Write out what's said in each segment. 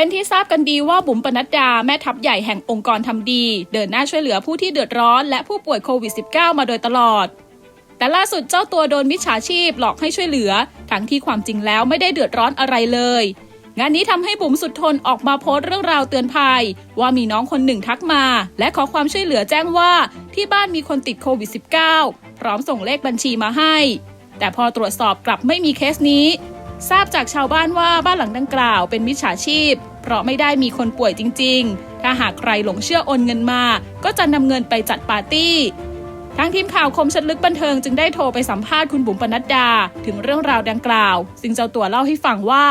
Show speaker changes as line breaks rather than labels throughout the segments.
เป็นที่ทราบกันดีว่าบุ๋มปนัดดาแม่ทัพใหญ่แห่งองค์กรทำดี เดินหน้าช่วยเหลือผู้ที่เดือดร้อนและผู้ป่วยโควิด -19 มาโดยตลอด แต่ล่าสุดเจ้าตัวโดนมิจฉาชีพหลอกให้ช่วยเหลือ ทั้งที่ความจริงแล้วไม่ได้เดือดร้อนอะไรเลย งานนี้ทำให้บุ๋มสุดทนออกมาโพสต์เรื่องราวเตือนภัย ว่ามีน้องคนหนึ่งทักมา และขอความช่วยเหลือแจ้งว่าที่บ้านมีคนติดโควิด -19 พร้อมส่งเลขบัญชีมาให้ แต่พอตรวจสอบกลับไม่มีเคสนี้ ทราบจากชาวบ้านว่าบ้านหลังดังกล่าวเป็นมิจฉาชีพ เพราะไม่ได้มีคนป่วยจริง ๆ ถ้าหากใครหลงเชื่อโอนเงินมา ก็จะนำเงินไปจัดปาร์ตี้ทางทีมข่าวคมชัดลึกบันเทิงจึงได้โทรไปสัมภาษณ์คุณบุ๋มปนัดดา ถึงเรื่องราวดังกล่าว ซึ่งเจ้าตัวเล่าให้ฟังว่า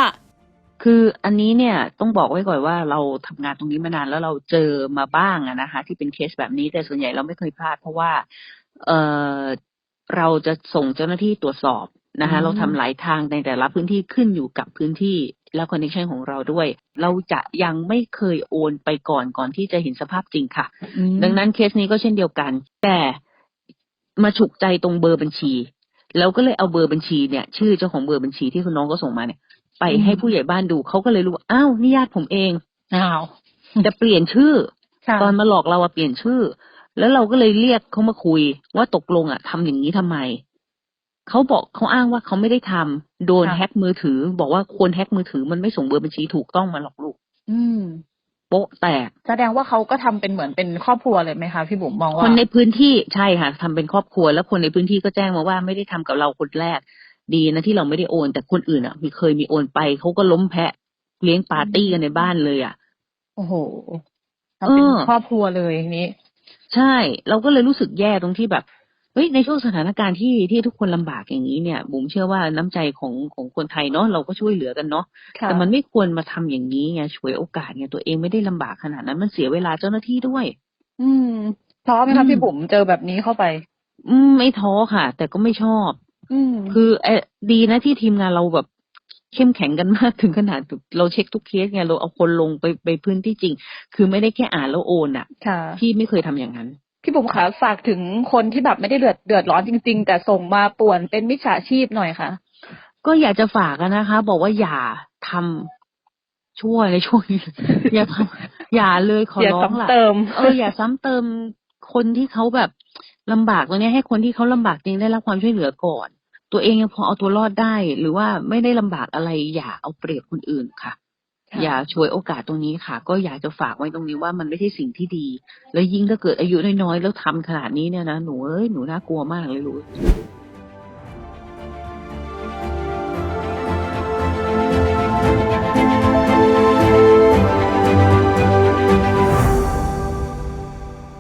คืออันนี้เนี่ยต้องบอกไว้ก่อนว่าเราทำงานตรงนี้มานานแล้วเราเจอมาบ้างนะคะ ที่เป็นเคสแบบนี้แต่ส่วนใหญ่เราไม่เคยพลาดเพราะว่า เออเราจะส่งเจ้าหน้าที่ตรวจสอบ นะคะ
อืม
เราทำหลายทางในแต่ละพื้นที่ขึ้นอยู่กับพื้นที่และคอนเนคชันของเราด้วย เราจะยังไม่เคยโอนไปก่อนก่อนที่จะเห็นสภาพจริงค่ะ ดังนั้นเคสนี้ก็เช่นเดียวกัน แต่มาฉุกใจตรงเบอร์บัญชี แล้วก็เลยเอาเบอร์บัญชีเนี่ย ชื่อเจ้าของเบอร์บัญชีที่คุณน้องก็ส่งมาเนี่ย ไป
อืม
ให้ผู้ใหญ่บ้านดูเขาก็เลยรู้ว่าอ้าวนี่ญาติผมเอง
อ้าว
แต่เปลี่ยนชื่อ
ค่ะ
ตอนมาหลอกเราอะเปลี่ยนชื่อ แล้วเราก็เลยเรียกเขามาคุยว่าตกลงอะทำอย่างนี้ทำไม เขาบอกเขาอ้างว่าเขาไม่ได้ทำโดน
ค่ะ
แฮ็กมือถือ บอกว่าคนแฮ็กมือถือมันไม่ส่งเบอร์บัญชีถูกต้องมาหลอกลูก
อืม
โป๊ะแตก
แสดงว่าเขาก็ทำเป็นเหมือนเป็นครอบครัวเลยไหมคะพี่บุ๋มมอง
ค
ว่า
นในพื้นที่ใช่ค่ะทำเป็นครอบครัว แล้วคนในพื้นที่ก็แจ้งมาว่าไม่ได้ทำกับเราคนแรก ดีนะที่เราไม่ได้โอน แต่คนอื่นอะ มีเคยมีโอนไปเขาก็ล้มแพะ เลี้ยงปาร์ตี้กันในบ้านเลยอะ
โอ้โหทำเป็น
เออ
ครอบครัวเลยอย่างนี้
ใช่ เราก็เลยรู้สึกแย่ตรงที่แบบเฮ้ยในช่วงสถานการณ์ที่ที่ทุกคนลำบากอย่างนี้เนี่ยบุ๋มเชื่อว่าน้ำใจของของคนไทยเนาะเราก็ช่วยเหลือกันเนาะ
ค่ะ
แต่มันไม่ควรมาทำอย่างนี้ไงฉวยโอกาสไงตัวเองไม่ได้ลำบากขนาดนั้นมันเสียเวลาเจ้าหน้าที่ด้วย
อืมท้อไหมคะ
อืม
พี่บุ๋มเจอแบบนี้เข้าไป
อืมไม่ท้อค่ะ แต่ก็ไม่ชอบ
อืม
คือเออดีนะที่ทีมงานเราแบบเข้มแข็งกันมากถึงขนาดเราเช็คทุกเคสไงเราเอาคนลงไปไปพื้นที่จริง คือไม่ได้แค่อ่านแล้วโอนอะ
ค่ะ
พี่ไม่เคยทำอย่างนั้น
พี่บุ๋มคะฝากถึงคนที่แบบไม่ได้เดือดเดือดร้อนจริง ๆ แต่ส่งมาป่วนเป็นมิจฉาชีพหน่อยค่ะ
ก็อยากจะฝากกันนะคะ บอกว่าอย่าทำช่วยในช่วงนี้อย่าทำอย่าเลยขอ
อย่า
ร้องล่ะ
ซ้ำเติม
เอออย่าซ้ำเติมคนที่เขาแบบลำบากตรงนี้ยให้คนที่เขาลำบากจริงได้รับความช่วยเหลือก่อน ตัวเองยังพอเอาตัวรอดได้ หรือว่าไม่ได้ลำบากอะไรอย่าเอาเปรียบคนอื่นค่ะ
ค่ะ
อย่าช่วยโอกาสตรงนี้ค่ะ ก็อยากจะฝากไว้ตรงนี้ว่ามันไม่ใช่สิ่งที่ดี แล้วยิ่งถ้าเกิดอายุน้อยๆแล้วทำขนาดนี้เนี่ยนะหนูเอ้ยหนูน่ากลัวมากเลยลูก